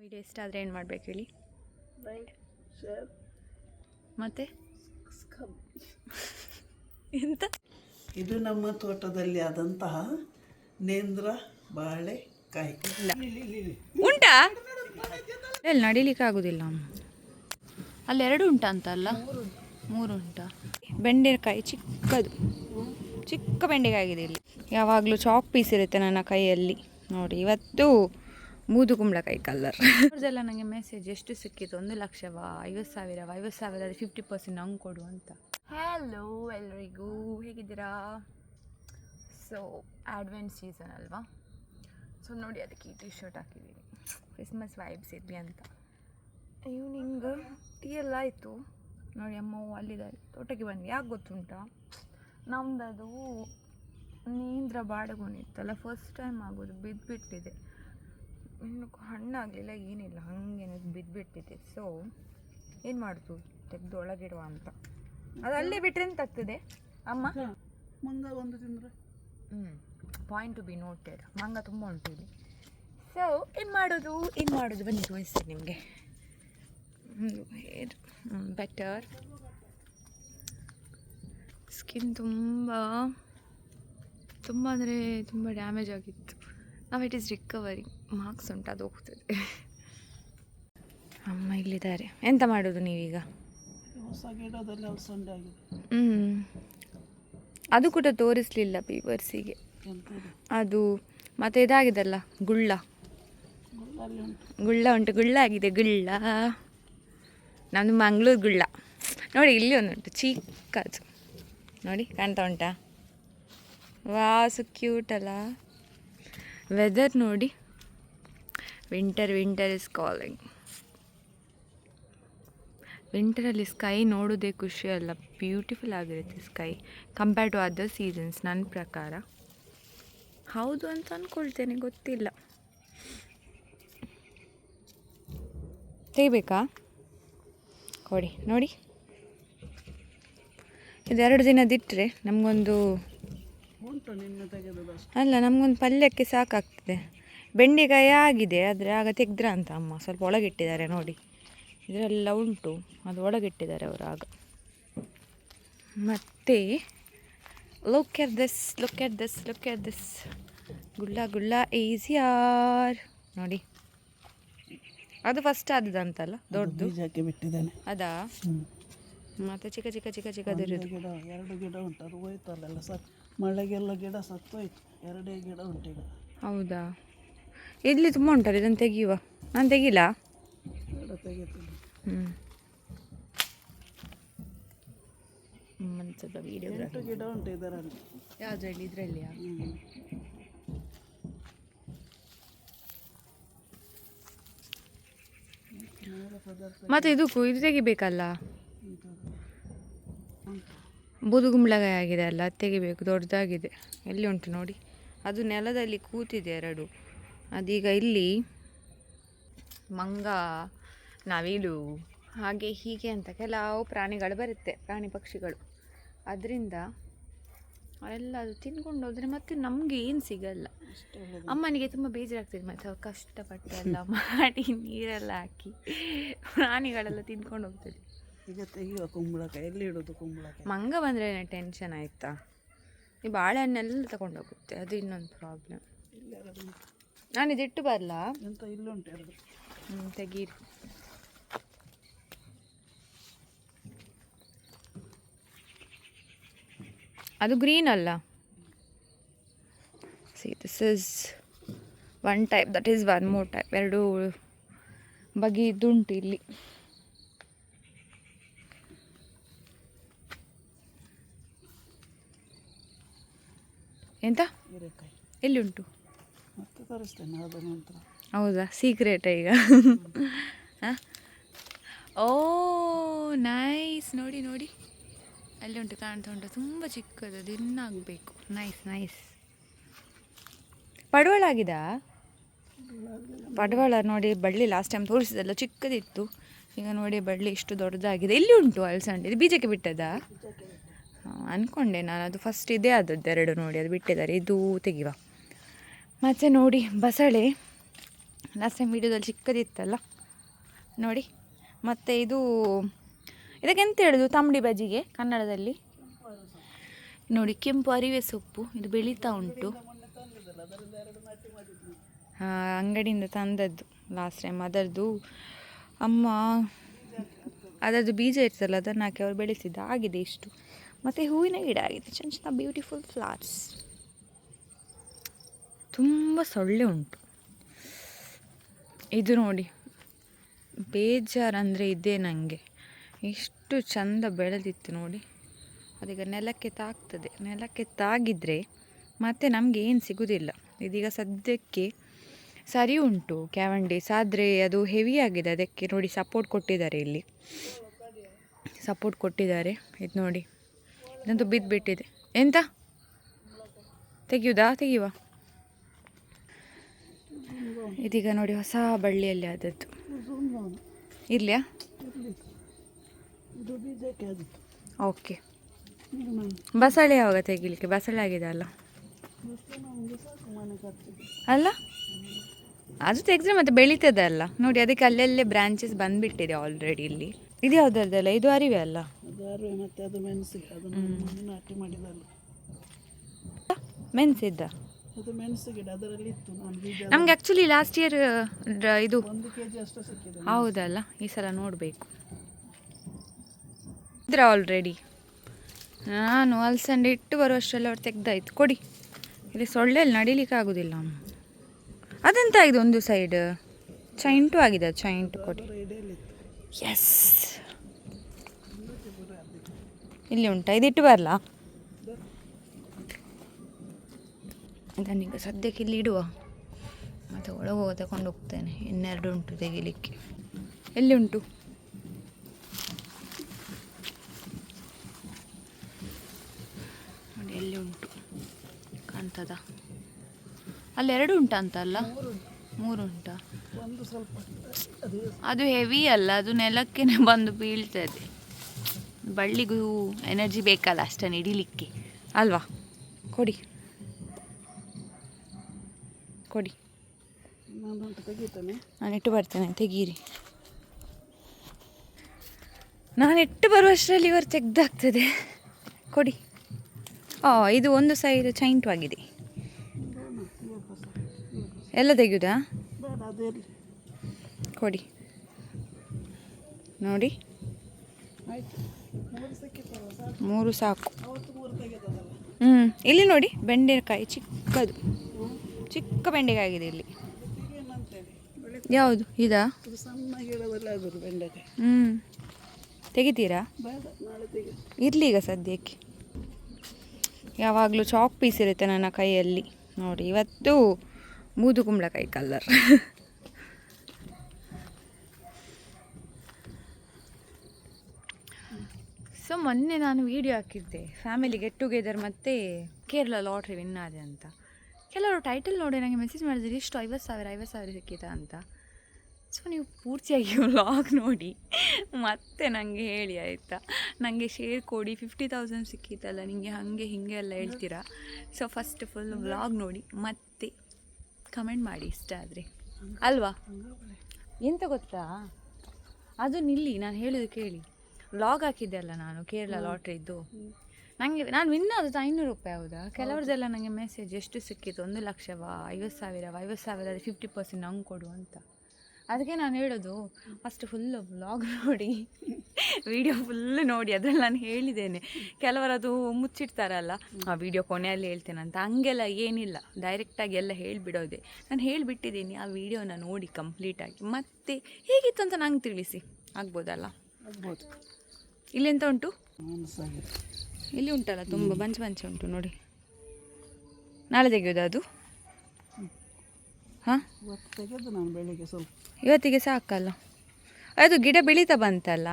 Video ಇಷ್ಟ ಆದರೆ ಏನು ಮಾಡ್ಬೇಕು ಹೇಳಿ? ಮತ್ತೆ? ಎಂತ? ಇದು ನಮ್ಮ ತೋಟದಲ್ಲಿ ಆದಂತಹ ನೇಂದ್ರ ಬಾಳೆಕಾಯಿ ಉಂಟಾ? ಎಲ್ಲಿ ನಡಿಲಿಕ್ಕೆ ಆಗುದಿಲ್ಲ ಅಲ್ಲಿ ಎರಡು ಉಂಟ ಅಂತ ಅಲ್ಲ? ಮೂರು ಉಂಟಾ? ಬೆಂಡೆಕಾಯಿ ಚಿಕ್ಕದು. ಚಿಕ್ಕ ಬೆಂಡೆಕಾಯಿ ಆಗಿದೆ ಇಲ್ಲಿ. ಯಾವಾಗಲೂ ಚಾಕ್ ಪೀಸ್ ಇರುತ್ತೆ ನನ್ನ ಕೈಯಲ್ಲಿ. ನೋಡಿ ಇವತ್ತು ಬೂದು ಕುಂಬಳಕಾಯಿ ಕಲರ್ ಅವ್ರದ್ದೆಲ್ಲ ನನಗೆ ಮೆಸೇಜ್ ಎಷ್ಟು ಸಿಕ್ಕಿತ್ತು ಒಂದು ಲಕ್ಷವಾ? ಐವತ್ತು ಸಾವಿರ ಐವತ್ತು ಸಾವಿರ ಫಿಫ್ಟಿ ಪರ್ಸೆಂಟ್ ಹಂಗೆ ಕೊಡು ಅಂತ. ಹಲೋ ಎಲ್ರಿಗೂ ಹೇಗಿದ್ದೀರಾ? ಸೊ ಆಡ್ವೆಂಟ್ ಸೀಸನ್ ಅಲ್ವಾ? ಸೊ ನೋಡಿ ಅದಕ್ಕೆ ಈ ಟಿ ಶರ್ಟ್ ಹಾಕಿದ್ದೀನಿ ಕ್ರಿಸ್ಮಸ್ ವೈಬ್ಸ್ ಇರಲಿ ಅಂತ. ಈವ್ನಿಂಗ್ ಟೀ ಎಲ್ಲ ಆಯಿತು. ನೋಡಿ ಅಮ್ಮ ಅಲ್ಲಿದ್ದಾರೆ ತೋಟಕ್ಕೆ ಬಂದ್ವಿ ಯಾಕೆ ಗೊತ್ತುಂಟಾ? ಅದು ನೀಂದ್ರ ಬಾಡಗೊನಿತ್ತಲ್ಲ ಫಸ್ಟ್ ಟೈಮ್ ಆಗೋದು ಬಿದ್ದುಬಿಟ್ಟಿದೆ ಇನ್ನು ಹಣ್ಣಾಗಲಿಲ್ಲ ಏನಿಲ್ಲ ಹಾಗೇನೆ ಬಿದ್ದುಬಿಟ್ಟಿದೆ ಸೊ ಏನು ಮಾಡೋದು? ತೆಗೆದು ಒಳಗಿಡುವ ಅಂತ. ಅದು ಅಲ್ಲೇ ಬಿಟ್ಟರೆ ಆಗ್ತದೆ ಅಮ್ಮ? ಮಂಗ ಒಂದು ತಿಂದರೆ? ಹ್ಞೂ ಪಾಯಿಂಟ್ ಟು ಬಿ ನೋಟೆಡ್ ಮಂಗ ತುಂಬ ಉಂಟು ಇಲ್ಲಿ. ಸೊ ಏನು ಮಾಡೋದು? ಏನು ಮಾಡೋದು? ಬನ್ನಿ ತೋರಿಸ್ತೀನಿ ನಿಮಗೆ. ಹೇರ್ ಬೆಟರ್ ಸ್ಕಿನ್ ತುಂಬ ತುಂಬ ಅಂದರೆ ತುಂಬ ಡ್ಯಾಮೇಜ್ ಆಗಿತ್ತು. ನಾವು ಇಟ್ ಈಸ್ ರಿಕವರಿಂಗ್ ಮಾರ್ಕ್ಸ್ ಉಂಟು ಅದು ಹೋಗ್ತದೆ. ಅಮ್ಮ ಇಲ್ಲಿದ್ದಾರೆ. ಎಂತ ಮಾಡೋದು ನೀವೀಗ? ಹ್ಞೂ ಅದು ಕೂಡ ತೋರಿಸಲಿಲ್ಲ ಪೀಪರ್ಸಿಗೆ ಅದು ಮತ್ತೆ ಇದಾಗಿದೆಲ್ಲ ಗುಳ್ಳ. ಗುಳ್ಳ ಉಂಟು ಗುಳ್ಳ ಆಗಿದೆ ಗುಳ್ಳ. ನಮ್ಮದು ಮಂಗಳೂರು ಗುಳ್ಳ. ನೋಡಿ ಇಲ್ಲಿ ಒಂದುಂಟು ಚಿಕ್ಕದು. ನೋಡಿ ಕಾಣ್ತಾ ಉಂಟಾ? ವಾಸು ಕ್ಯೂಟಲ್ಲ ಅಲ್ಲ. ವೆದರ್ ನೋಡಿ. ವಿಂಟರ್ ವಿಂಟರ್ ಇಸ್ ಕಾಲಿಂಗ್ ವಿಂಟರಲ್ಲಿ ಸ್ಕೈ ನೋಡೋದೇ ಖುಷಿ ಅಲ್ಲ ಬ್ಯೂಟಿಫುಲ್ ಆಗಿರುತ್ತೆ sky compare to other seasons ನನ್ನ ಪ್ರಕಾರ. ಹೌದು ಅಂತ ಅಂದ್ಕೊಳ್ತೇನೆ ಗೊತ್ತಿಲ್ಲ. ತೆಗಿಬೇಕಾ? ಕೊಡಿ ನೋಡಿ. ಇದೆರಡು ದಿನದಿಟ್ಟರೆ ನಮಗೊಂದು ಅಲ್ಲ ನಮಗೊಂದು ಪಲ್ಯಕ್ಕೆ ಸಾಕಾಗ್ತದೆ. ಬೆಂಡೆಕಾಯಿ ಆಗಿದೆ ಆದರೆ ಆಗ ತೆಗ್ದ್ರ ಅಂತ ಅಮ್ಮ. ಸ್ವಲ್ಪ ಒಳಗಿಟ್ಟಿದ್ದಾರೆ ನೋಡಿ. ಇದರೆಲ್ಲ ಉಂಟು. ಅದು ಒಳಗಿಟ್ಟಿದ್ದಾರೆ ಅವರು ಆಗ. ಮತ್ತು look at this look at this look at this ಗುಳ್ಳ ಗುಳ್ಳ ಆರ್ ನೋಡಿ. ಅದು ಫಸ್ಟ್ ಆದದಂತಲ್ಲ ದೊಡ್ಡದು? ಬೀಜಕ್ಕೆ ಬಿಟ್ಟಿದ್ದಾನೆ. ಅದಾ? ಮತ್ತೆ ಚಿಕ್ಕ ಚಿಕ್ಕ ಚಿಕ್ಕ ಚಿಕ್ಕದಿರೋದು ಗಿಡ ಎರಡು ಗಿಡ ಉಂಟು. ಅದು ಹೋಯ್ತು ಅಲ್ಲೆಲ್ಲ ಸತ್ ಮಳೆಗೆಲ್ಲ ಗಿಡ ಸತ್ತೋಯ್ತು. ಎರಡೇ ಗಿಡ ಉಂಟು ಈಗ. ಹೌದಾ? ಇಲ್ಲಿ ತುಂಬ ಉಂಟಲ್ಲ ಇದನ್ನು ತೆಗೆಯುವ. ನಾನು ತೆಗಿಲ್ಲ. ಮತ್ತೆ ಹ್ಞೂ ಸ್ವಲ್ಪ ಗಿಡ ಉಂಟು ಇದರಲ್ಲಿ. ಯಾವುದ್ರಲ್ಲಿ ಇದಕ್ಕೂ ಇದು ತೆಗಿಬೇಕಲ್ಲ? ಬೂದುಗುಂಬಳಕಾಯಿ ಆಗಿದೆ ಅಲ್ಲ ಅದು ತೆಗಿಬೇಕು ದೊಡ್ಡದಾಗಿದೆ. ಎಲ್ಲಿ ಉಂಟು ನೋಡಿ. ಅದು ನೆಲದಲ್ಲಿ ಕೂತಿದೆ ಎರಡು. ಅದೀಗ ಇಲ್ಲಿ ಮಂಗ ನವಿಲು ಹಾಗೆ ಹೀಗೆ ಅಂತ ಕೆಲವು ಪ್ರಾಣಿಗಳು ಬರುತ್ತೆ ಪ್ರಾಣಿ ಪಕ್ಷಿಗಳು. ಅದರಿಂದ ಅವೆಲ್ಲ ಅದು ತಿನ್ಕೊಂಡು ಹೋದರೆ ಮತ್ತೆ ನಮಗೆ ಏನು ಸಿಗಲ್ಲ. ಅಷ್ಟೇ ಅಮ್ಮನಿಗೆ ತುಂಬ ಬೇಜಾರಾಗ್ತದೆ ಮತ್ತೆ ಅವ್ರು ಕಷ್ಟಪಟ್ಟು ಎಲ್ಲ ಮಾಡಿ ನೀರೆಲ್ಲ ಹಾಕಿ ಪ್ರಾಣಿಗಳೆಲ್ಲ ತಿನ್ಕೊಂಡು ಹೋಗ್ತದೆ. ಈಗ ತೆಗೆಯುವ ಕುಂಬಳಕಾಯಿ ಎಲ್ಲಿ ಇಡೋದು ಕುಂಬಳಕಾಯಿ? ಮಂಗ ಬಂದರೆ ಟೆನ್ಷನ್ ಆಯಿತಾ? ಈ ಬಾಳೆಹಣ್ಣೆಲ್ಲ ತಗೊಂಡೋಗುತ್ತೆ ಅದು ಇನ್ನೊಂದು ಪ್ರಾಬ್ಲಮ್ ಇಲ್ಲ. ನಾನು ಇದಿಟ್ಟು ಬರಲಾ? ಎಂತ ಇಲ್ಲುಂಟು ಎರಡು. ಹ್ಞೂ ತೆಗೀರಿ. ಅದು ಗ್ರೀನ್ ಅಲ್ಲ? See this is one type that is one more type ಎರಡು ಬಗೆದುಂಟು ಇಲ್ಲಿ. ಎಂತ? ಎಲ್ಲಿ ಉಂಟು? ನಂತರ. ಹೌದಾ? ಸೀಕ್ರೆಟ್ ಈಗ? ಓ ನೈಸ್ ನೋಡಿ ನೋಡಿ. ಅಲ್ಲಿ ಉಂಟು, ಕಾಣ್ತಾ ಉಂಟು. ತುಂಬ ಚಿಕ್ಕದು ದಿನ್ನಾಗಬೇಕು ನೈಸ್ ನೈಸ್ ಪಡವಳ ಆಗಿದಾ? ಪಡವಳ ನೋಡಿ, ಬಳ್ಳಿ ಲಾಸ್ಟ್ ಟೈಮ್ ತೋರಿಸಿದಲ್ಲ ಚಿಕ್ಕದಿತ್ತು. ಈಗ ನೋಡಿ, ಬಳ್ಳಿ ಇಷ್ಟು ದೊಡ್ಡದಾಗಿದೆ. ಎಲ್ಲಿ ಉಂಟು ಅಲ್ಸಂಡೆ. ಇದು ಬೀಜಕ್ಕೆ ಬಿಟ್ಟದಾ? ಅಂದ್ಕೊಂಡೆ ನಾನು. ಅದು ಫಸ್ಟ್ ಇದೇ ಆದದ್ದು, ಎರಡು ನೋಡಿ. ಅದು ಬಿಟ್ಟಿದ್ದಾರೆ. ಇದು ತೆಗಿವ. ಮತ್ತು ನೋಡಿ, ಬಸಳೆ ಲಾಸ್ಟ್ ಟೈಮ್ ವೀಡಿಯೋದಲ್ಲಿ ಚಿಕ್ಕದಿತ್ತಲ್ಲ? ನೋಡಿ, ಮತ್ತು ಇದು ಇದಕ್ಕೆಂತ ಹೇಳೋದು ತಂಬಡಿ ಬಜ್ಜಿಗೆ ಕನ್ನಡದಲ್ಲಿ? ನೋಡಿ, ಕೆಂಪು ಅರಿವೆ ಸೊಪ್ಪು, ಇದು ಬೆಳೀತಾ ಉಂಟು. ಅಂಗಡಿಯಿಂದ ತಂದದ್ದು ಲಾಸ್ಟ್ ಟೈಮ್ ಅದರದ್ದು. ಅಮ್ಮ, ಅದರದ್ದು ಬೀಜ ಇರ್ತಲ್ಲ ಅದನ್ನು ಹಾಕಿ ಅವ್ರು ಬೆಳೆಸಿದ್ದು, ಆಗಿದೆ ಇಷ್ಟು. ಮತ್ತು ಹೂವಿನ ಗಿಡ ಆಗಿದೆ ಚೆನ್ನ ಚೆನ್ನ ಬ್ಯೂಟಿಫುಲ್ ಫ್ಲವರ್ಸ್ ತುಂಬ ಸೊಳ್ಳೆ ಉಂಟು. ಇದು ನೋಡಿ, ಬೇಜಾರಂದರೆ ಇದೇ ನನಗೆ ಎಷ್ಟು ಚಂದ ಬೆಳೆದಿತ್ತು ನೋಡಿ. ಅದೀಗ ನೆಲಕ್ಕೆ ತಾಗ್ತದೆ. ನೆಲಕ್ಕೆ ತಾಗಿದರೆ ಮತ್ತೆ ನಮಗೆ ಏನು ಸಿಗೋದಿಲ್ಲ. ಇದೀಗ ಸದ್ಯಕ್ಕೆ ಸರಿ ಉಂಟು ಕ್ಯಾವಂಡೀಸ್ ಆದರೆ ಅದು ಹೆವಿ ಆಗಿದೆ. ಅದಕ್ಕೆ ನೋಡಿ ಸಪೋರ್ಟ್ ಕೊಟ್ಟಿದ್ದಾರೆ ಇಲ್ಲಿ. ಸಪೋರ್ಟ್ ಕೊಟ್ಟಿದ್ದಾರೆ. ಇದು ನೋಡಿ. ಇದಂತೂ ಬಿದ್ದುಬಿಟ್ಟಿದೆ ಎಂತ? ತೆಗೆಯುವುದಾ ತೆಗಿಯುವ? ಇದೀಗ ನೋಡಿ ಹೊಸ ಬಳ್ಳಿಯಲ್ಲಿ ಆದದ್ದು. ಇರ್ಲಿಯಾ? ಓಕೆ. ಬಸಳೆ ಯಾವಾಗ ತೆಗಿಲಿಕ್ಕೆ? ಬಸಳೆ ಆಗಿದೆ ಅಲ್ಲ? ಅಲ್ಲ? ಅದು ತೆಗೆದ್ರೆ ಮತ್ತೆ ಬೆಳೀತದೆ ಅಲ್ಲ? ನೋಡಿ, ಅದಕ್ಕೆ ಅಲ್ಲಲ್ಲೇ ಬ್ರಾಂಚಸ್ ಬಂದ್ಬಿಟ್ಟಿದೆ ಆಲ್ರೆಡಿ ಇಲ್ಲಿ. ಇದು ಯಾವ್ದಲ್ಲ ಇದು ಅರಿವೆ ಅಲ್ಲ? ಮೆಣಸಿದ್ದ ಅದು ಮೆಣಸು ಗಿಡ ಅದರಲ್ಲಿ ಇತ್ತು. ನಾನು ಬೀಜ ನಮ್ಗೆ ಆ್ಯಕ್ಚುಲಿ ಲಾಸ್ಟ್ ಇಯರ್ ಇದು ಒಂದು ಕೆ ಜಿ ಅಷ್ಟು ಸಿಕ್ಕಿದೆ. ಹೌದಲ್ಲ ಈ ಸಲ ನೋಡಬೇಕು. ಇದ್ರ ಆಲ್ರೆಡಿ ನಾನು ಅಲ್ಸಂಡೆ ಇಟ್ಟು ಬರುವಷ್ಟೆಲ್ಲ ಅವ್ರು ತೆಗ್ದಾಯ್ತು. ಕೊಡಿ. ಇಲ್ಲಿ ಸೊಳ್ಳೆಯಲ್ಲಿ ನಡಿಲಿಕ್ಕೆ ಆಗೋದಿಲ್ಲ. ಅದೆಂತ ಆಗಿದೆ ಒಂದು ಸೈಡ್ ಚೈಂಟು ಆಗಿದೆ ಚೈಂಟು ಕೊಡಿ. ಎಸ್ ಇಲ್ಲಿ ಉಂಟಾ ಇದಿಟ್ಟು ಬರಲಾ? ಇದನ್ನೀಗ ಸದ್ಯಕ್ಕೆ ಇಲ್ಲಿ ಇಡುವ. ಮತ್ತು ಒಳಗೆ ಹೋಗಿ ತಗೊಂಡು ಹೋಗ್ತೇನೆ. ಇನ್ನೆರಡು ಉಂಟು ತೆಗಿಲಿಕ್ಕೆ. ಎಲ್ಲಿ ಉಂಟು? ಎಲ್ಲಿ ಉಂಟು? ಕಾಣ್ತದ? ಅಲ್ಲಿ ಎರಡು ಉಂಟಾ ಅಂತ ಅಲ್ಲ? ಮೂರು ಉಂಟ? ಅದು ಹೆವಿ ಅಲ್ಲ. ಅದು ನೆಲಕ್ಕೆ ಬಂದು ಬೀಳ್ತದೆ. ಬಳ್ಳಿಗೂ ಎನರ್ಜಿ ಬೇಕಲ್ಲ ಅಷ್ಟನ್ನು ಹಿಡಿಲಿಕ್ಕೆ ಅಲ್ವಾ? ಕೊಡಿ. ಕೊಡಿ. ನಾನಿಟ್ಟು ತೆಗಿತಾನೆ. ನಾನು ಇಟ್ಟು ಬರ್ತೇನೆ ತೆಗೀರಿ. ನಾನು ಇಟ್ಟು ಬರುವಷ್ಟರಲ್ಲಿ ಇವರು ತೆಗ್ದಾಗ್ತದೆ. ಕೊಡಿ. ಓ ಇದು ಒಂದು ಸೈಡ್ ಚೈಂಟು ಆಗಿದೆ ಎಲ್ಲ ತೆಗೆಯುದಾ? ಕೊಡಿ. ನೋಡಿ. ಮೂರು ಸಾಕು. ಹ್ಞೂ ಇಲ್ಲಿ ನೋಡಿ ಬೆಂಡೆಕಾಯಿ ಚಿಕ್ಕದು. ಚಿಕ್ಕ ಬೆಂಡೆಕಾಯಿ ಆಗಿದೆ ಇಲ್ಲಿ ಯಾವುದು? ಇದಾ? ಹ್ಞೂ ತೆಗಿತೀರಾ? ಇರಲಿ ಈಗ ಸದ್ಯಕ್ಕೆ. ಯಾವಾಗಲೂ ಚಾಕ್ ಪೀಸ್ ಇರುತ್ತೆ ನನ್ನ ಕೈಯಲ್ಲಿ. ನೋಡಿ ಇವತ್ತು ಮೂದು ಕುಂಬಳಕಾಯಿ ಕಲ್ಲರ್ ಸೊ ಮೊನ್ನೆ ನಾನು ವಿಡಿಯೋ ಹಾಕಿದ್ದೆ. ಫ್ಯಾಮಿಲಿ ಗೆಟ್ ಟುಗೆದರ್ ಮತ್ತು ಕೇರಳ ಲಾಟ್ರಿ ವಿನ್ ಆದೆ ಅಂತ. ಕೆಲವರು ಟೈಟಲ್ ನೋಡಿ ನನಗೆ ಮೆಸೇಜ್ ಮಾಡಿದ್ರು ಇಷ್ಟು ಐವತ್ತು ಸಾವಿರ ಐವತ್ತು ಸಾವಿರ ಸಿಕ್ಕಿತಾ ಅಂತ. ಸೊ ನೀವು ಪೂರ್ತಿಯಾಗಿ ವ್ಲಾಗ್ ನೋಡಿ ಮತ್ತೆ ನನಗೆ ಹೇಳಿ ಆಯಿತಾ? ನನಗೆ ಶೇರ್ ಕೊಡಿ ಫಿಫ್ಟಿ ತೌಸಂಡ್ ಸಿಕ್ಕಿತ್ತಲ್ಲ ನಿಮಗೆ ಹಾಗೆ ಹೀಗೆ ಎಲ್ಲ ಹೇಳ್ತೀರಾ? ಸೊ ಫಸ್ಟ್ ಫುಲ್ ವ್ಲಾಗ್ ನೋಡಿ ಮತ್ತೆ ಕಮೆಂಟ್ ಮಾಡಿ ಇಷ್ಟ ಆದರೆ. ಅಲ್ವಾ? ಎಂತ ಗೊತ್ತಾ? ಅದು ನಿಲ್ಲಿ ನಾನು ಹೇಳೋದು ಕೇಳಿ. ವ್ಲಾಗ್ ಹಾಕಿದ್ದೆ ಅಲ್ಲ ನಾನು ಕೇರಳ ಲಾಟ್ರಿದ್ದು ನನಗೆ ನಾನು ವಿನ್ ಆದದ್ದು ಐನೂರು ರೂಪಾಯಿ ಹೌದಾ? ಕೆಲವ್ರದ್ದೆಲ್ಲ ನನಗೆ ಮೆಸೇಜ್ ಎಷ್ಟು ಸಿಕ್ಕಿತ್ತು? ಒಂದು ಲಕ್ಷವಾ ಐವತ್ತು ಸಾವಿರವಾ ಐವತ್ತು ಸಾವಿರ ಫಿಫ್ಟಿ ಪರ್ಸೆಂಟ್ ನಂಗೆ ಕೊಡು ಅಂತ. ಅದಕ್ಕೆ ನಾನು ಹೇಳೋದು ಫಸ್ಟ್ ಫುಲ್ಲು ವ್ಲಾಗ್ ನೋಡಿ ವಿಡಿಯೋ ಫುಲ್ ನೋಡಿ ಅದರಲ್ಲಿ ನಾನು ಹೇಳಿದ್ದೇನೆ. ಕೆಲವರದು ಮುಚ್ಚಿಡ್ತಾರಲ್ಲ ಆ ವಿಡಿಯೋ ಕೊನೆಯಲ್ಲಿ ಹೇಳ್ತೇನೆ ಅಂತ. ಹಂಗೆಲ್ಲ ಏನಿಲ್ಲ. ಡೈರೆಕ್ಟಾಗಿ ಎಲ್ಲ ಹೇಳಿಬಿಡೋದೆ. ನಾನು ಹೇಳಿಬಿಟ್ಟಿದ್ದೀನಿ ಆ ವಿಡಿಯೋನ ನೋಡಿ ಕಂಪ್ಲೀಟಾಗಿ ಮತ್ತೆ ಹೇಗಿತ್ತು ಅಂತ ನಂಗೆ ತಿಳಿಸಿ. ಆಗ್ಬೋದಲ್ಲ? ಆಗ್ಬೋದು. ಇಲ್ಲೆಂತ ಉಂಟು? ಇಲ್ಲಿ ಉಂಟಲ್ಲ ತುಂಬ ಬಂಚ್ ಬಂಚ್ ಉಂಟು ನೋಡಿ. ನಾಳೆ ತೆಗೆಯೋದು ಅದು? ಹಾಂ? ಇವತ್ತು ತೆಗೆದು ನಾನು ಬೆಳಿಗ್ಗೆ ಸ್ವಲ್ಪ. ಇವತ್ತಿಗೆ ಸಾಕಲ್ಲ. ಅದು ಗಿಡ ಬೆಳೀತಾ ಬಂತಲ್ಲ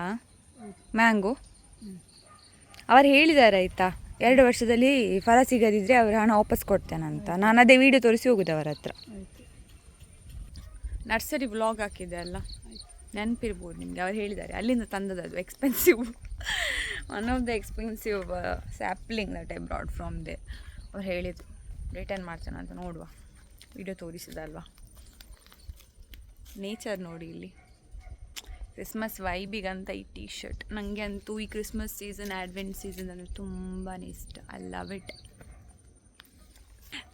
ಮ್ಯಾಂಗೋ? ಅವರು ಹೇಳಿದ್ದಾರೆ ಆಯಿತಾ ಎರಡು ವರ್ಷದಲ್ಲಿ ಫಲ ಸಿಗದಿದ್ದರೆ ಅವರು ಹಣ ವಾಪಸ್ ಕೊಡ್ತೇನಂತ. ನಾನು ಅದೇ ವಿಡಿಯೋ ತೋರಿಸಿ ಹೋಗುದು ಅವರ ಹತ್ರ. ನರ್ಸರಿ ಬ್ಲಾಗ್ ಹಾಕಿದೆ ಅಲ್ಲ. ನೆನಪಿರ್ಬೋದು ನಿಮಗೆ. ಅವ್ರು ಹೇಳಿದ್ದಾರೆ. ಅಲ್ಲಿಂದ ತಂದದ್ದು ಅದು expensive one of the expensive sapling that I brought from they ಅವ್ರು ಹೇಳಿದ್ರು ರಿಟರ್ನ್ ಮಾಡ್ತಾನೆ ಅಂತ ನೋಡುವ. ವಿಡಿಯೋ ತೋರಿಸಿದಲ್ವಾ? ನೇಚರ್ ನೋಡಿ ಇಲ್ಲಿ. ಕ್ರಿಸ್ಮಸ್ ವೈಬಿಗಂತ ಈ ಟೀ ಶರ್ಟ್ ನನಗೆ ಅಂತೂ ಈ ಕ್ರಿಸ್ಮಸ್ ಸೀಸನ್ ಆಡ್ವೆಂಟ್ ಸೀಸನ್ ಅಂದರೆ ತುಂಬಾ ಇಷ್ಟ. ಐ ಲವ್ ಇಟ್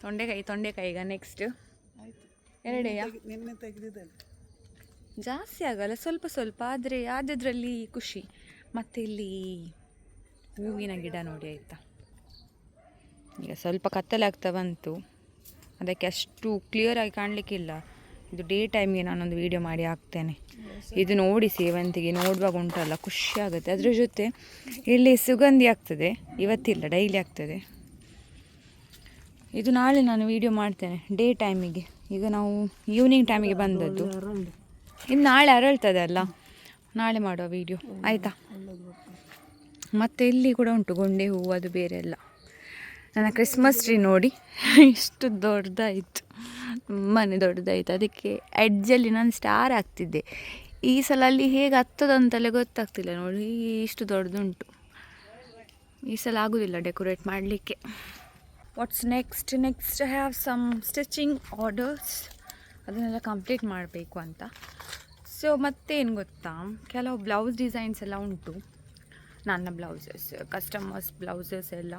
ತೊಂಡೆಕಾಯಿ ತೊಂಡೆಕಾಯಿ ಈಗ ನೆಕ್ಸ್ಟ್ ಆಯ್ತು. ಎರಡೆಯಾ ನಿನ್ನೆ ತೆಗೆದಿದ್ದೇನೆ ಜಾಸ್ತಿ ಆಗಲ್ಲ ಸ್ವಲ್ಪ ಸ್ವಲ್ಪ. ಆದರೆ ಆದದ್ರಲ್ಲಿ ಖುಷಿ. ಮತ್ತು ಇಲ್ಲಿ ಹೂವಿನ ಗಿಡ ನೋಡಿ ಆಯಿತಾ? ಈಗ ಸ್ವಲ್ಪ ಕತ್ತಲಾಗ್ತಾ ಬಂತು. ಅದಕ್ಕೆ ಅಷ್ಟು ಕ್ಲಿಯರಾಗಿ ಕಾಣಲಿಕ್ಕಿಲ್ಲ. ಇದು ಡೇ ಟೈಮ್ಗೆ ನಾನೊಂದು ವೀಡಿಯೋ ಮಾಡಿ ಹಾಕ್ತೇನೆ. ಇದು ನೋಡಿ ಸೇವಂತಿಗೆ ನೋಡುವಾಗ ಉಂಟಲ್ಲ ಖುಷಿ ಆಗುತ್ತೆ. ಅದ್ರ ಜೊತೆ ಇಲ್ಲಿ ಸುಗಂಧಿ ಆಗ್ತದೆ. ಇವತ್ತಿಲ್ಲ ಡೈಲಿ ಆಗ್ತದೆ. ಇದು ನಾಳೆ ನಾನು ವೀಡಿಯೋ ಮಾಡ್ತೇನೆ ಡೇ ಟೈಮಿಗೆ ಈಗ ನಾವು ಈವ್ನಿಂಗ್ ಟೈಮಿಗೆ ಬಂದದ್ದು. ಇನ್ನು ನಾಳೆ ಅರಳ್ತದೆ ಅಲ್ಲ? ನಾಳೆ ಮಾಡುವ ವಿಡಿಯೋ ಆಯಿತಾ? ಮತ್ತು ಇಲ್ಲಿ ಕೂಡ ಉಂಟು ಗೊಂಡೆ ಹೂವು, ಅದು ಬೇರೆ ಎಲ್ಲ. ನನ್ನ ಕ್ರಿಸ್ಮಸ್ ಟ್ರೀ ನೋಡಿ. ಇಷ್ಟು ದೊಡ್ಡದಾಯಿತು. ತುಂಬಾ ದೊಡ್ಡದಾಯಿತು. ಅದಕ್ಕೆ ಎಡ್ಜಲ್ಲಿ ನಾನು ಸ್ಟಾರ್ ಆಗ್ತಿದ್ದೆ. ಈ ಸಲ ಅಲ್ಲಿ ಹೇಗೆ ಹತ್ತದಂತಲೇ ಗೊತ್ತಾಗ್ತಿಲ್ಲ. ನೋಡಿ, ಇಷ್ಟು ದೊಡ್ಡದುಂಟು. ಈ ಸಲ ಆಗೋದಿಲ್ಲ ಡೆಕೋರೇಟ್ ಮಾಡಲಿಕ್ಕೆ. What's next next have some stitching orders ಅದನ್ನೆಲ್ಲ ಕಂಪ್ಲೀಟ್ ಮಾಡಬೇಕು ಅಂತ. ಸೊ ಮತ್ತೇನು ಗೊತ್ತಾ? ಕೆಲವು ಬ್ಲೌಸ್ ಡಿಸೈನ್ಸ್ ಎಲ್ಲ ಉಂಟು. ನನ್ನ ಬ್ಲೌಸಸ್ ಕಸ್ಟಮರ್ಸ್ ಬ್ಲೌಸಸ್ ಎಲ್ಲ.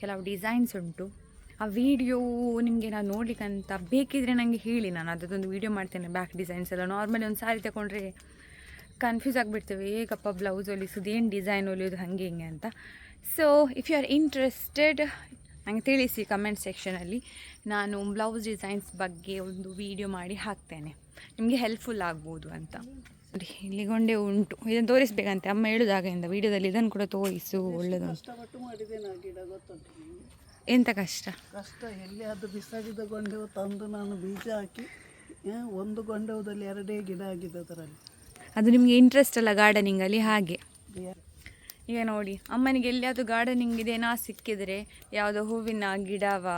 ಕೆಲವು ಡಿಸೈನ್ಸ್ ಉಂಟು. ಆ ವಿಡಿಯೋ ನಿಮಗೆ ನಾನು ನೋಡ್ಲಿಕ್ಕಂತ ಬೇಕಿದ್ರೆ ನನಗೆ ಹೇಳಿ. ನಾನು ಅದೊಂದು ವೀಡಿಯೋ ಮಾಡ್ತೇನೆ. ಬ್ಯಾಕ್ ಡಿಸೈನ್ಸ್ ಎಲ್ಲ ನಾರ್ಮಲಿ ಒಂದು ಸಾರಿ ತಗೊಂಡ್ರೆ ಕನ್ಫ್ಯೂಸ್ ಆಗಿಬಿಡ್ತೇವೆ. ಹೇಗಪ್ಪ ಬ್ಲೌಸ್ ಹೊಲಿಸೋದು, ಏನು ಡಿಸೈನ್ ಹೊಲಿಯೋದು, ಹಾಗೆ ಹಿಂಗೆ ಅಂತ. So if you are interested ನನಗೆ ತಿಳಿಸಿ ಕಮೆಂಟ್ ಸೆಕ್ಷನಲ್ಲಿ ನಾನು ಬ್ಲೌಸ್ ಡಿಸೈನ್ಸ್ ಬಗ್ಗೆ ಒಂದು ವಿಡಿಯೋ ಮಾಡಿ ಹಾಕ್ತೇನೆ. ನಿಮಗೆ ಹೆಲ್ಪ್ಫುಲ್ ಆಗ್ಬೋದು ಅಂತ. ಇಲ್ಲಿಗೊಂಡೆ ಇಲ್ಲಿ ಗೊಂಡೆ ಉಂಟು. ಇದನ್ನು ತೋರಿಸ್ಬೇಕಂತೆ. ಅಮ್ಮ ಹೇಳುದಾಗಿಂದ ವಿಡಿಯೋದಲ್ಲಿ ಇದನ್ನು ಕೂಡ ತೋರಿಸು ಒಳ್ಳೆದು ನಿಮಗೆ? ಎಂತ ಕಷ್ಟ? ಕಷ್ಟ ಎಲ್ಲಿ ಅದು ಬಿಸಾಡಿದ ಗೊಂಡೆವು ತಂದು ನಾನು ಬೀಜ ಹಾಕಿ ಒಂದು ಗೊಂಡೆವದಲ್ಲಿ ಎರಡೇ ಗಿಡ ಆಗಿದೆ ಅದರಲ್ಲಿ. ಅದು ನಿಮಗೆ ಇಂಟ್ರೆಸ್ಟ್ ಅಲ್ಲ ಗಾರ್ಡನಿಂಗಲ್ಲಿ ಹಾಗೆ? ಈಗ ನೋಡಿ, ಅಮ್ಮನಿಗೆ ಎಲ್ಲಿಯಾದರೂ ಗಾರ್ಡನಿಂಗ್ ಇದೇನಾ ಸಿಕ್ಕಿದರೆ, ಯಾವುದೋ ಹೂವಿನ ಗಿಡವ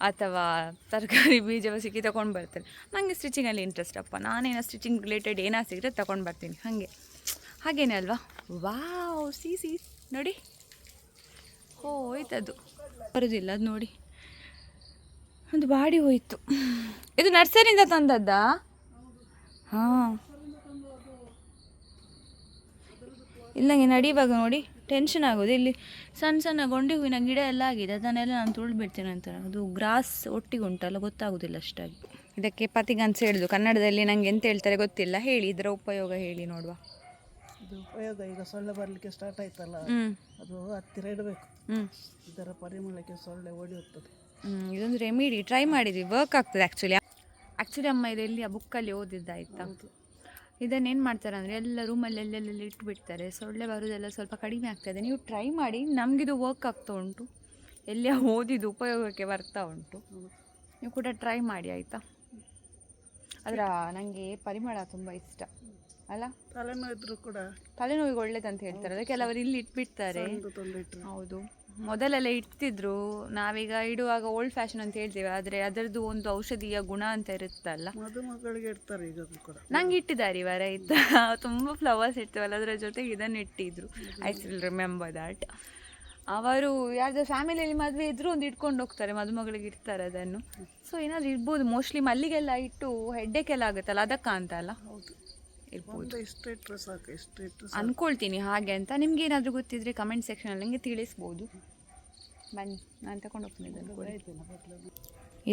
ಅಥವಾ ತರಕಾರಿ ಬೀಜವ ಸಿಕ್ಕಿ ತಗೊಂಡು ಬರ್ತಾರೆ. ನನಗೆ ಸ್ಟಿಚಿಂಗಲ್ಲಿ ಇಂಟ್ರೆಸ್ಟ್ ಅಪ್ಪ. ನಾನೇನೋ ಸ್ಟಿಚಿಂಗ್ ರಿಲೇಟೆಡ್ ಏನೋ ಸಿಕ್ಕರೆ ತಗೊಂಡು ಬರ್ತೀನಿ. ಹಾಗೆ. ಹಾಗೇನೆ ಅಲ್ವಾ? Wow see see. ನೋಡಿ. ಹೋಯ್ತದು. ಬರೋದಿಲ್ಲ, ಅದು ನೋಡಿ. ಒಂದು ಬಾಡಿ ಹೋಯಿತು. ಇದು ನರ್ಸರಿಯಿಂದ ತಂದದ್ದಾ? ಹಾಂ. ಇಲ್ಲ ನಡೀವಾಗ ನಡೆಯುವಾಗ ನೋಡಿ ಟೆನ್ಷನ್ ಆಗೋದು. ಇಲ್ಲಿ ಸಣ್ಣ ಸಣ್ಣ ಗೊಂಡೆ ಹೂವಿನ ಗಿಡ ಎಲ್ಲ ಆಗಿದೆ ಅದನ್ನೆಲ್ಲ ನಾನು ತುಳಿದು ಬಿಡ್ತೇನೆ ಅಂತ. ಅದು ಗ್ರಾಸ್ ಒಟ್ಟಿಗೆ ಉಂಟಲ್ಲ ಗೊತ್ತಾಗೋದಿಲ್ಲ ಅಷ್ಟಾಗಿ. ಇದಕ್ಕೆ ಪತಿಗಂತ ಹೇಳಿದ್ರು. ಕನ್ನಡದಲ್ಲಿ ನನಗೆ ಎಂತ ಹೇಳ್ತಾರೆ ಗೊತ್ತಿಲ್ಲ. ಹೇಳಿ ಇದರ ಉಪಯೋಗ ಹೇಳಿ ನೋಡುವ. ಇದು ಉಪಯೋಗ ಈಗ ಸೊಳ್ಳೆ ಬರಲಿಕ್ಕೆ ಸ್ಟಾರ್ಟ್ ಆಯ್ತಲ್ಲ ಅದು ಹತ್ತಿರ ಇಡಬೇಕು. ಹ್ಞೂ ಇದರ ಪರಿಮಳಕ್ಕೆ ಸೊಳ್ಳೆ ಓಡಿ ಹ್ಞೂ ಇದೊಂದು ರೆಮಿಡಿ ಟ್ರೈ ಮಾಡಿದ್ವಿ. ವರ್ಕ್ ಆಗ್ತದೆ ಆ್ಯಕ್ಚುಲಿ ಆ್ಯಕ್ಚುಲಿ ಅಮ್ಮ ಇದು ಎಲ್ಲಿ ಆ ಬುಕ್ಕಲ್ಲಿ ಓದಿದ್ದಾಯ್ತಾ? ಇದನ್ನೇನು ಮಾಡ್ತಾರೆ ಅಂದರೆ ಎಲ್ಲ ರೂಮಲ್ಲಿ ಎಲ್ಲೆಲ್ಲೆಲ್ಲ ಇಟ್ಬಿಡ್ತಾರೆ. ಸೊಳ್ಳೆ ಬರೋದೆಲ್ಲ ಸ್ವಲ್ಪ ಕಡಿಮೆ ಆಗ್ತದೆ. ನೀವು ಟ್ರೈ ಮಾಡಿ ನಮಗಿದು ವರ್ಕ್ ಆಗ್ತಾ ಉಂಟು. ಎಲ್ಲಿ ಓದಿದ್ದು ಉಪಯೋಗಕ್ಕೆ ಬರ್ತಾ ಉಂಟು. ನೀವು ಕೂಡ ಟ್ರೈ ಮಾಡಿ ಆಯಿತಾ? ಅದರ ನನಗೆ ಪರಿಮಳ ತುಂಬ ಇಷ್ಟ. ಅಲ್ಲ? ತಲೆನೋವು ಇದ್ರೂ ಕೂಡ ತಲೆನೋವಿಗೆ ಒಳ್ಳೇದಂತ ಹೇಳ್ತಾರೆ. ಅದಕ್ಕೆ ಕೆಲವರು ಇಲ್ಲಿ ಇಟ್ಬಿಡ್ತಾರೆ. ಹೌದು. ಮೊದಲೆಲ್ಲ ಇಡ್ತಿದ್ರು. ನಾವೀಗ ಇಡುವಾಗ ಓಲ್ಡ್ ಫ್ಯಾಷನ್ ಅಂತ ಹೇಳ್ತೇವೆ. ಆದರೆ ಅದರದ್ದು ಒಂದು ಔಷಧೀಯ ಗುಣ ಅಂತ ಇರುತ್ತಲ್ಲ. ಮದುಮಗಳಿಗೆ ಇಡ್ತಾರೆ ಈಗ ಕೂಡ. ನಂಗೆ ಇಟ್ಟಿದ್ದಾರೆ ಇವರ ಇದ್ದ. ತುಂಬ ಫ್ಲವರ್ಸ್ ಇರ್ತೇವಲ್ಲ ಅದರ ಜೊತೆಗೆ ಇದನ್ನು ಇಟ್ಟಿದ್ರು. ಐ ಸ್ಟಿಲ್ ರಿಮೆಂಬರ್ ದಟ್ ಅವರು ಯಾರ್ದು ಫ್ಯಾಮಿಲಿಯಲ್ಲಿ ಮದುವೆ ಇದ್ರು ಒಂದು ಇಟ್ಕೊಂಡು ಹೋಗ್ತಾರೆ ಮದುಮಗಳಿಗೆ ಇಡ್ತಾರೆ ಅದನ್ನು. ಸೊ ಏನಾದ್ರು ಇರ್ಬೋದು ಮೋಸ್ಟ್ಲಿ ಮಲ್ಲಿಗೆಲ್ಲ ಇಟ್ಟು ಹೆಡ್ಡಕ್ಕೆಲ್ಲ ಆಗುತ್ತಲ್ಲ ಅದಕ್ಕಂತಲ್ಲ ಹೌದು. ಇರ್ಬೋದು. ಇಷ್ಟು ಇಟ್ಟರೆ ಸಾಕು ಇಷ್ಟು ಇಟ್ಟರೆ ಅನ್ಕೊಳ್ತೀನಿ ಹಾಗೆ ಅಂತ. ನಿಮ್ಗೆ ಏನಾದರೂ ಗೊತ್ತಿದ್ರೆ ಕಮೆಂಟ್ ಸೆಕ್ಷನಲ್ಲಿ ನನಗೆ ತಿಳಿಸ್ಬೋದು. ಬನ್ನಿ ನಾನು ತಗೊಂಡು ಹೋಗ್ತೀನಿ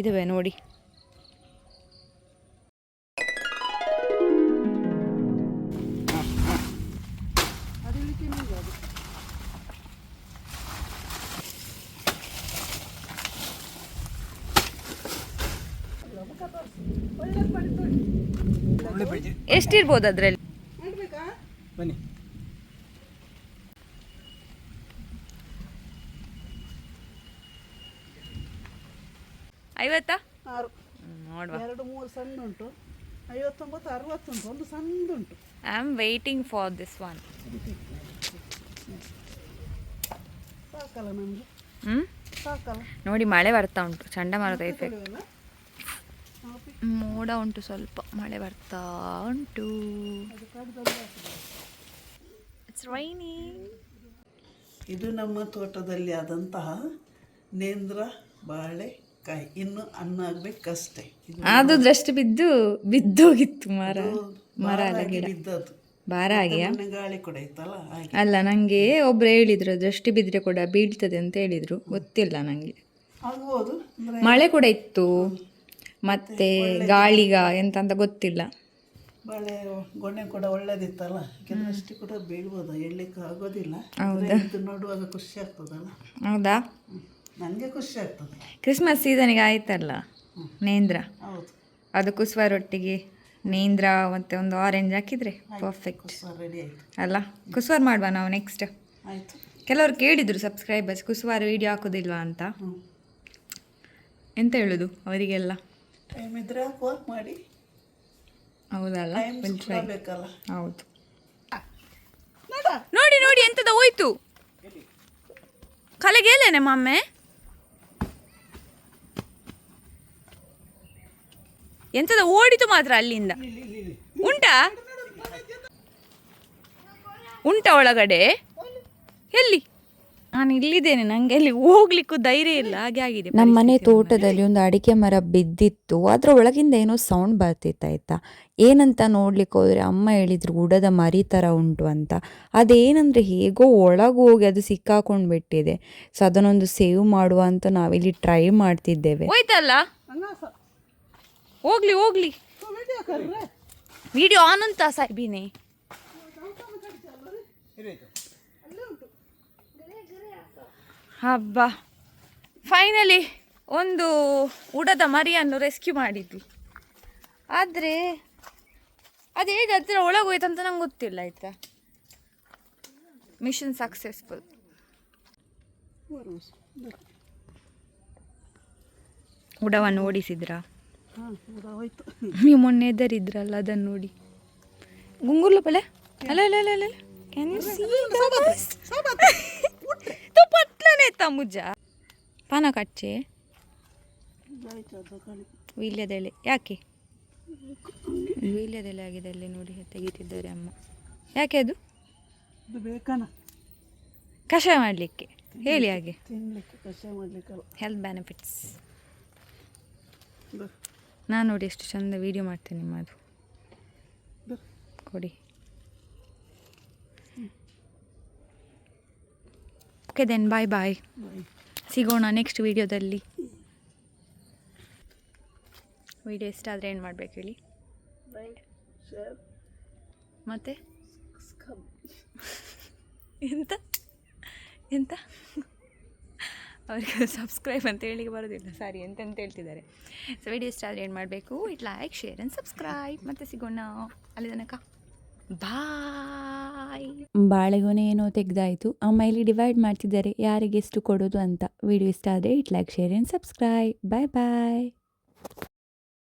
ಇದುವೆ ನೋಡಿ. ಒಳ್ಳೆ ಎಷ್ಟಿರ್ಬೋದು ಅದರಲ್ಲಿ? ಬನ್ನಿ. ಐವತ್ತಾ? ಆರು. ನೋಡುವ. ಎರಡು ಮೂರು ಸಣ್ಣ ಉಂಟು ಐವತ್ತೊಂಬತ್ತು ಅರವತ್ತುಂಟು ಒಂದು ಸಣ್ಣದುಂಟು I am waiting for this one ಸಾಕಲ್ಲ ನಮಗೆ? ಹ್ಞೂ ಸಾಕಲ್ಲ. ನೋಡಿ ಮಳೆ ಬರ್ತಾ ಉಂಟು. ಚಂಡಮಾರುತ ಇಫೆಕ್ಟ್ ಮೋಡ ಉಂಟು ಸ್ವಲ್ಪ ಮಳೆ ಬರ್ತಾ ಉಂಟು. ಅದು ಇಟ್ಸ್ ರೈನಿ ಇದು ನಮ್ಮ ತೋಟದಲ್ಲಿ ಆದಂತಹ ನೇಂದ್ರ ಬಾಳೆ ಕಾಯಿ. ಇನ್ನು ಅನ್ನ ಆಗ್ಬೇಕಷ್ಟೇ ಅದು ದೃಷ್ಟಿ ಬಿದ್ದು ಬಿದ್ದೋಗಿತ್ತು ಮರ ಮರ ಬಿದ್ದದ್ದು. ಭಾರ ಆಗಿಯಾ? ಗಾಳಿ ಕೂಡ ಇತ್ತಲ್ಲ ಅಲ್ಲ ನನಗೆ ಒಬ್ರು ಹೇಳಿದ್ರು ದೃಷ್ಟಿ ಬಿದ್ರೆ ಕೂಡ ಬೀಳ್ತದೆ ಅಂತ ಹೇಳಿದ್ರು. ಗೊತ್ತಿಲ್ಲ ನನಗೆ ಮಳೆ ಕೂಡ ಇತ್ತು. ಮತ್ತೆ ಗಾಳಿಗ ಎಂತ ಅಂತ ಗೊತ್ತಿಲ್ಲ. ಬಾಳೆ ಗೊನೆ ಕೂಡ ಒಳ್ಳೇದಿತ್ತಲ್ಲ? ಯಾಕೆಂದ್ರೆ ಅಷ್ಟು ಕೂಡ ಬೀಳ್ಬೋದು ಹೇಳಲಿಕ್ಕೆ ಆಗೋದಿಲ್ಲ. ಹೌದಾ? ಇದು ನೋಡುವಾಗ ಖುಷಿ ಆಗ್ತದಲ್ಲ? ಹೌದಾ? ನನಗೆ ಖುಷಿ ಆಗ್ತದೆ. ಕ್ರಿಸ್ಮಸ್ ಸೀಸನಿಗೆ ಆಯ್ತಲ್ಲ? ನೇಂದ್ರ? ಹೌದು. ಅದು ಕುಸುವ ರೊಟ್ಟಿಗೆ ನೇಂದ್ರ ಮತ್ತೆ ಒಂದು ಆರೆಂಜ್ ಹಾಕಿದ್ರೆ ಪರ್ಫೆಕ್ಟ್ ರೆಡಿ ಆಯಿತು. ಅಲ್ಲ? ಕುಸುವಾರ್ ಮಾಡುವ ನಾವು ನೆಕ್ಸ್ಟ್ ಆಯಿತು. ಕೆಲವರು ಕೇಳಿದ್ರು ಸಬ್ಸ್ಕ್ರೈಬರ್ಸ್ ಕುಸುವಾರ ವಿಡಿಯೋ ಹಾಕೋದಿಲ್ವಾ ಅಂತ? ಎಂತ ಹೇಳುದು ಅವರಿಗೆಲ್ಲ? ಟೈಮ್ ಇದ್ರೆ ಹಾಕುವ ಮಾಡಿ. ಹೌದಲ್ಲ? ಟೈಮ್ Will ಬೇಕಲ್ಲ ಹೌದು. ನೋಡಿ. ನೋಡಿ ಎಂತದ ಹೋಯ್ತು. ಕಲೆಗೇಲೇನೆ ಮಮ್ಮೆ ಎಂತದ ಓಡಿತು ಮಾತ್ರ ಅಲ್ಲಿಂದ? ಉಂಟಾ? ಉಂಟಾ ಒಳಗಡೆ? ಎಲ್ಲಿ? ನಾನು ಇಲ್ಲಿದ್ದೇನೆ ನಂಗೆ ಅಲ್ಲಿ ಹೋಗ್ಲಿಕ್ಕೂ ಧೈರ್ಯ ಇಲ್ಲ ಹಾಗೆ ಆಗಿದೆ ನಮ್ಮ ಮನೆ ತೋಟದಲ್ಲಿ ಒಂದು ಅಡಿಕೆ ಮರ ಬಿದ್ದಿತ್ತು ಅದರ ಒಳಗಿಂದ ಏನೋ ಸೌಂಡ್ ಬರ್ತಿತ್ತು ಆಯ್ತಾ? ಏನಂತ ನೋಡ್ಲಿಕ್ಕೆ ಹೋದ್ರೆ ಅಮ್ಮ ಹೇಳಿದ್ರು ಉಡದ ಮರಿ ಥರ ಉಂಟು ಅಂತ. ಅದೇನಂದ್ರೆ ಹೇಗೋ ಒಳಗೆ ಹೋಗಿ ಅದು ಸಿಕ್ಕಾಕೊಂಡು ಬಿಟ್ಟಿದೆ. ಸೊ ಅದನ್ನೊಂದು ಸೇವ್ ಮಾಡುವ ಅಂತ ನಾವಿಲ್ಲಿ ಟ್ರೈ ಮಾಡ್ತಿದ್ದೇವೆ. ಹೋಯ್ತಲ್ಲ? ಹೋಗ್ಲಿ ಹೋಗ್ಲಿ. ವಿಡಿಯೋ ಆನ್ ಅಂತ ಸಾಹೇಬಿನೇ ಹಬ್ಬ. ಫೈನಲಿ ಒಂದು ಉಡದ ಮರಿಯನ್ನು ರೆಸ್ಕ್ಯೂ ಮಾಡಿದ್ವಿ. ಆದರೆ ಅದು ಹೇಗೆ ಹತ್ತಿರ ಒಳಗೋಯ್ತು ಹೋಯ್ತಂತ ನಂಗೆ ಗೊತ್ತಿಲ್ಲ ಆಯಿತಾ? ಮಿಷನ್ ಸಕ್ಸಸ್ಫುಲ್ ಉಡವನ್ನು ಓಡಿಸಿದ್ರಾ? ಹಾಂ ಹೋಯ್ತು. ನೀವು ಮೊನ್ನೆ ಎದರಿದ್ರಲ್ಲ ಅದನ್ನು ನೋಡಿ. ಗುಂಗುರ್ಲ ಪಲೆ? ಅಲ್ಲ ಅಲ್ಲ ಅಲ್ಲ ಅಲ್ಲ ಕ್ಯಾನ್ ಯು ಸಿ ತಮ್ಮುಜ್ಜ ಪಾನ ಕಚ್ಚೆ ವೀಳ್ಯದೆಲೆ ಯಾಕೆ? ವೀಳ್ಯದೆಲೆ ಆಗಿದೆ ಅಲ್ಲಿ ನೋಡಿ ತೆಗಿತಿದ್ದಾರೆ ಅಮ್ಮ. ಯಾಕೆ ಅದು? ಕಷಾಯ ಮಾಡಲಿಕ್ಕೆ. ಹೇಳಿ ಹಾಗೆ. ಹೆಲ್ತ್ ಬೆನಿಫಿಟ್ಸ್ ನಾನು ನೋಡಿ ಎಷ್ಟು ಚಂದ ವೀಡಿಯೋ ಮಾಡ್ತೇನೆ ನಿಮ್ಮದು. ಕೊಡಿ. ಓಕೆ ದೆನ್ ಬಾಯ್ ಬಾಯ್ ಸಿಗೋಣ ನೆಕ್ಸ್ಟ್ ವೀಡಿಯೋದಲ್ಲಿ ವಿಡಿಯೋ ಇಷ್ಟ ಆದರೆ ಏನು ಮಾಡಬೇಕು ಹೇಳಿ? ಮತ್ತೆ? ಎಂತ? ಎಂತ? ಅವ್ರಿಗೆ ಸಬ್ಸ್ಕ್ರೈಬ್ ಅಂತ ಹೇಳಿಕ್ಕೆ ಬರೋದಿಲ್ಲ. ಸಾರಿ ಎಂತಂತ ಹೇಳ್ತಿದ್ದಾರೆ. ಸೊ ವಿಡಿಯೋ ಇಷ್ಟ ಆದರೆ ಏನು ಮಾಡಬೇಕು? Hit like share and subscribe ಮತ್ತೆ ಸಿಗೋಣ. ಅಲ್ಲಿ ತನಕ ಬಾಯ್ ಬಾಳೆಗೊನೆ ಏನೋ ತೆಗ್ದಾಯ್ತು. ಇಲ್ಲಿ ಡಿವೈಡ್ ಮಾಡ್ತಿದ್ದಾರೆ. ಯಾರಿಗೆ ಎಷ್ಟು ಕೊಡೋದು ಅಂತ. ವಿಡಿಯೋ ಇಷ್ಟ ಆದರೆ hit like share and subscribe bye bye